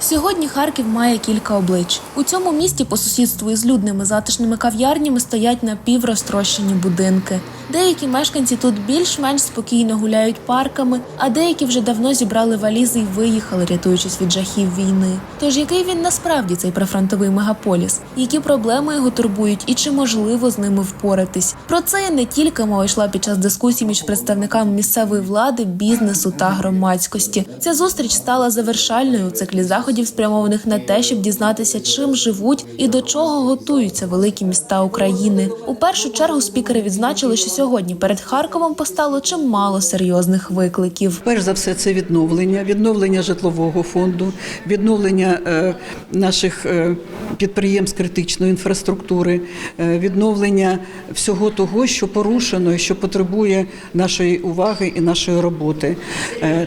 Сьогодні Харків має кілька облич. У цьому місті по сусідству із людними затишними кав'ярнями стоять напіврозтрощені будинки. Деякі мешканці тут більш-менш спокійно гуляють парками, а деякі вже давно зібрали валізи і виїхали, рятуючись від жахів війни. Тож який він насправді цей прифронтовий мегаполіс? Які проблеми його турбують і чи можливо з ними впоратись? Про це не тільки мова йшла під час дискусій між представниками місцевої влади, бізнесу та громадськості. Ця зустріч стала завершальною у циклі заходів, спрямованих на те, щоб дізнатися, чим живуть і до чого готуються великі міста України. У першу чергу спікери відзначили, що сьогодні перед Харковом постало чимало серйозних викликів. Перш за все, це відновлення, відновлення житлового фонду, відновлення е, наших е, підприємств критичної інфраструктури, е, відновлення всього того, що порушено і що потребує нашої уваги і нашої роботи.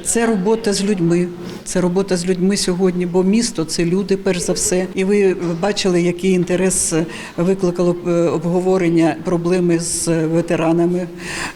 Це робота з людьми. Це робота з людьми сьогодні, бо місто це люди, перш за все. І ви бачили, який інтерес викликало е, обговорення проблеми з ветеранами,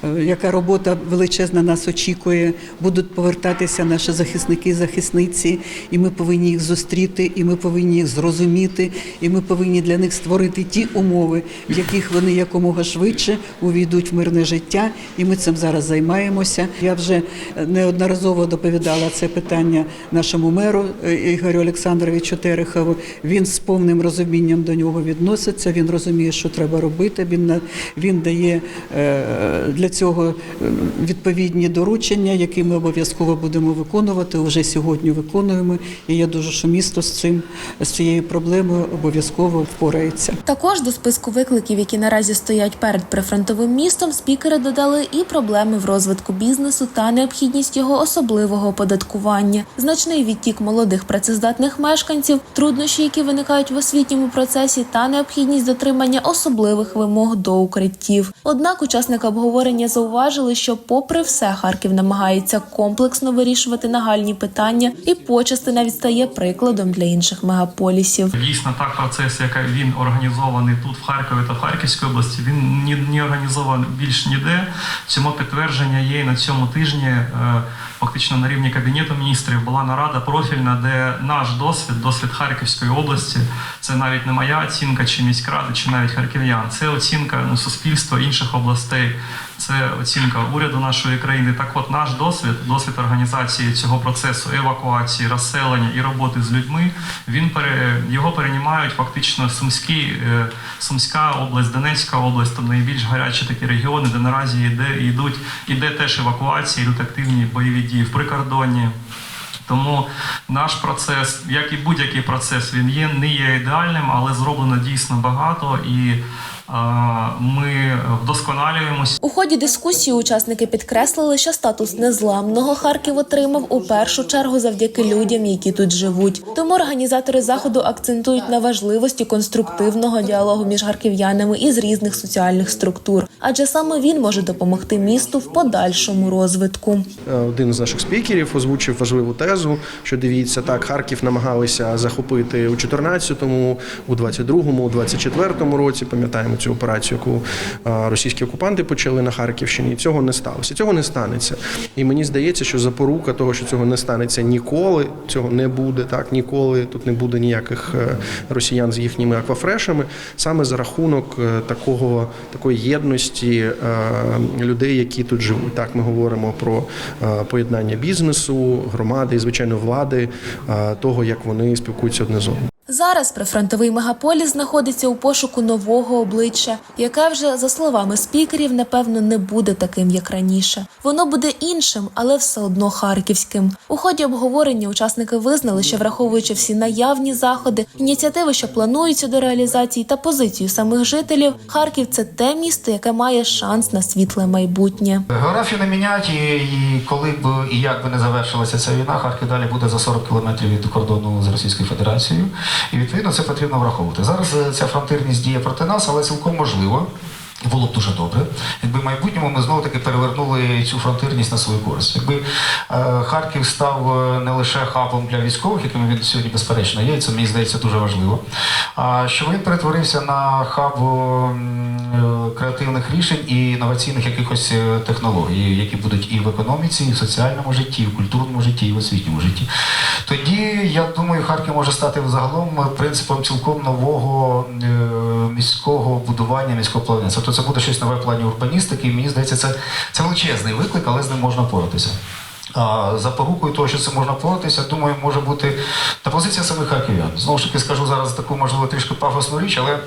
е, яка робота величезна нас очікує. Будуть повертатися наші захисники захисниці, і ми повинні їх зустріти, і ми повинні їх зрозуміти, і ми повинні для них створити ті умови, в яких вони якомога швидше увійдуть в мирне життя. І ми цим зараз займаємося. Я вже неодноразово доповідала це питання нашому меру е, Ігорю Олександровичу Терехову. Він з повним розумінням до нього відноситься. Він розуміє, що треба робити. Він на- він дає е, для цього е, відповідні доручення, які ми обов'язково будемо виконувати. Уже сьогодні виконуємо. І я дуже що місто з цим з цією проблемою обов'язково впорається. Також до списку викликів, які наразі стоять перед прифронтовим містом, спікери додали і проблеми в розвитку бізнесу та необхідність його особливого оподаткування, значний відтік молодих працездатних мешканців, труднощі, які виникають в освітньому процесі, та необхідність дотримання особливих вимог до укриттів. Однак учасники обговорення зауважили, що, попри все, Харків намагається комплексно вирішувати нагальні питання і почасти навіть стає прикладом для інших мегаполісів. Дійсно, так процес, який він організований тут, в Харкові та в Харківській області, він ні, не організований більш ніде. Цьому підтвердження є на цьому тижні. Фактично на рівні кабінету міністрів була нарада профільна, де наш досвід, досвід Харківської області, це навіть не моя оцінка, чи міськради, чи навіть харків'ян. Це оцінка ну, суспільства інших областей, це оцінка уряду нашої країни. Так, от наш досвід, досвід організації цього процесу евакуації, розселення і роботи з людьми, він пере його переймають фактично Сумські, е, Сумська область, Донецька область, тобто найбільш гарячі такі регіони, де наразі йде йдуть іде теж евакуації, йдуть активні бойові дії в прикордонні. Тому наш процес, як і будь-який процес, він є не є ідеальним, але зроблено дійсно багато і ми вдосконалюємося. У ході дискусії учасники підкреслили, що статус незламного Харків отримав у першу чергу завдяки людям, які тут живуть. Тому організатори заходу акцентують на важливості конструктивного діалогу між харків'янами із різних соціальних структур, адже саме він може допомогти місту в подальшому розвитку. Е, Один з наших спікерів озвучив важливу тезу, що дивіться, так Харків намагалися захопити у 14-му, у 22-му, у 24-му році. Пам'ятаємо цю операцію, яку е, російські окупанти почали на Харківщині. Цього не сталося. Цього не станеться. І мені здається, що запорука того, що цього не станеться ніколи, цього не буде так ніколи. Тут не буде ніяких е, росіян з їхніми аквафрешами, саме за рахунок е, такого такої єдності людей, які тут живуть. Так ми говоримо про поєднання бізнесу, громади і звичайно влади, того як вони спілкуються одне з одним. Зараз прифронтовий мегаполіс знаходиться у пошуку нового обличчя, яке вже за словами спікерів, напевно, не буде таким, як раніше. Воно буде іншим, але все одно харківським. У ході обговорення учасники визнали, що враховуючи всі наявні заходи, ініціативи, що плануються до реалізації, та позицію самих жителів, Харків це те місто, яке має шанс на світле майбутнє. Географію не мінять, і, коли б і як би не завершилася ця війна, Харків далі буде за 40 кілометрів від кордону з Російською Федерацією. І відповідно це потрібно враховувати. Зараз е, ця фронтирність діє проти нас, але цілком можливо. Було б дуже добре, якби в майбутньому ми знову таки перевернули цю фронтирність на свою користь. Якби е, Харків став е, не лише хабом для військових, яким він сьогодні безперечно є, і це мені здається дуже важливо. А що він перетворився на хаб е, креативних рішень і інноваційних якихось технологій, які будуть і в економіці, і в соціальному житті, і в культурному житті, і в освітньому житті. Тоді я думаю, Харків може стати загалом принципом цілком нового міського будування, міського планування. Це буде щось нове в плані урбаністики. І мені здається, це, це величезний виклик, але з ним можна поратися. За запорукою того, що це можна поратися, думаю, може бути та позиція самих харків'ян. Знову ж таки, скажу зараз таку, можливо, трішки пафосну річ, але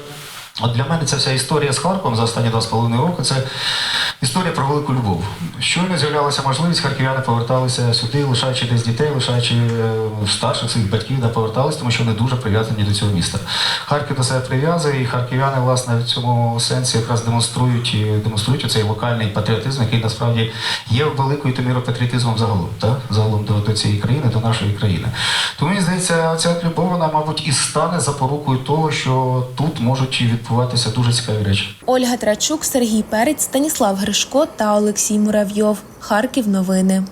от для мене ця вся історія з Харковом за останні два з половиною роки це історія про велику любов. Щойно з'являлася можливість, харків'яни поверталися сюди, лишаючи десь дітей, лишаючи е, старших своїх батьків, да, поверталися, тому що вони дуже прив'язані до цього міста. Харків до себе прив'язує, і харків'яни, власне, в цьому сенсі якраз демонструють, е, демонструють цей локальний патріотизм, який насправді є великою мірою патріотизмом загалом, так? загалом до, до цієї країни, до нашої країни. Тому мені здається, ця любов, вона, мабуть, і стане запорукою того, що тут можуть відбуватися дуже цікаві речі. Ольга Трачук, Сергій Перець, Станіслав Гришко та Олексій Муравйов. Харків новини.